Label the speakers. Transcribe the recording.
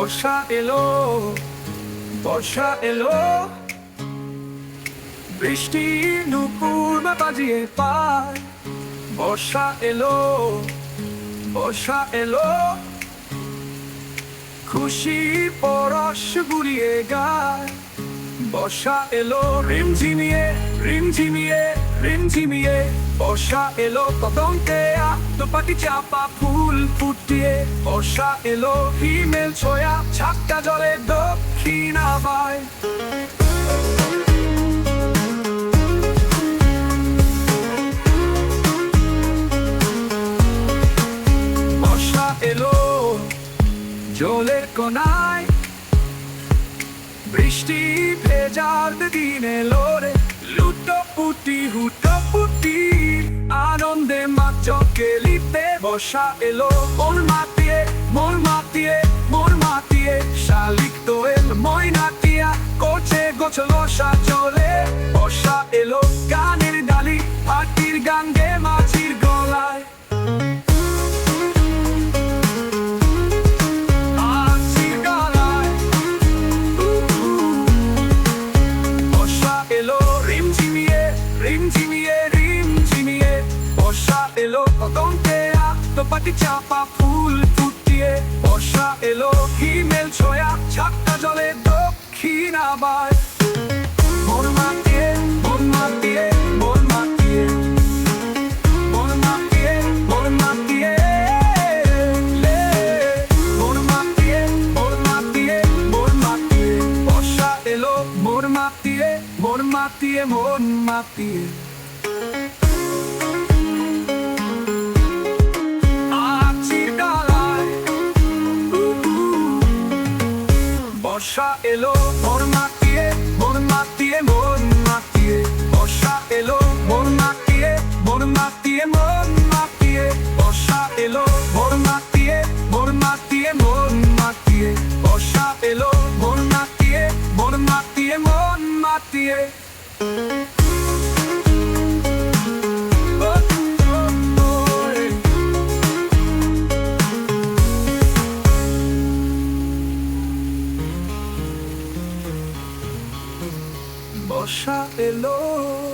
Speaker 1: বর্ষা এলো বর্ষা এলো। বৃষ্টি নুপুর বাজিয়ে পায়, বর্ষা এলো বর্ষা এলো। খুশি পরশ বুড়িয়ে গায়, বর্ষা এলো। রিমঝিমিয়ে রিমঝিমিয়ে রিমঝিমিয়ে, বর্ষা এলো তদন্তে আত্মপাটি চাপা ফুল ফুটিয়ে। বর্ষা এলো, হিমেল ছোয়া ছাক্কা জলে দক্ষিণাবায় বর্ষা এলো, জলের কোনায়, বৃষ্টি ভেজার দিন এলো রে। লুটো হুটাপুটি আনন্দে পুটি, আনন্দে মাচকে লিপে বসা এলো। মোর মাতিয়ে মোর মাতিয়ে মোর মাতিয়ে। রিমঝিমিয়ে রিমঝিমিয়ে রিমঝিমিয়ে বর্ষা এলো, কদমকে আত্মপাটি চাপা ফুল ফুটিয়ে। বর্ষা এলো, হিমেল ছোয়া ছাক্কা জলে দক্ষিণ আবার। মন মাতিয়ে মন মাতিয়ে মন মাতিয়ে। বর্ষা এলো মন মাতিয়ে বর্ষা এলো।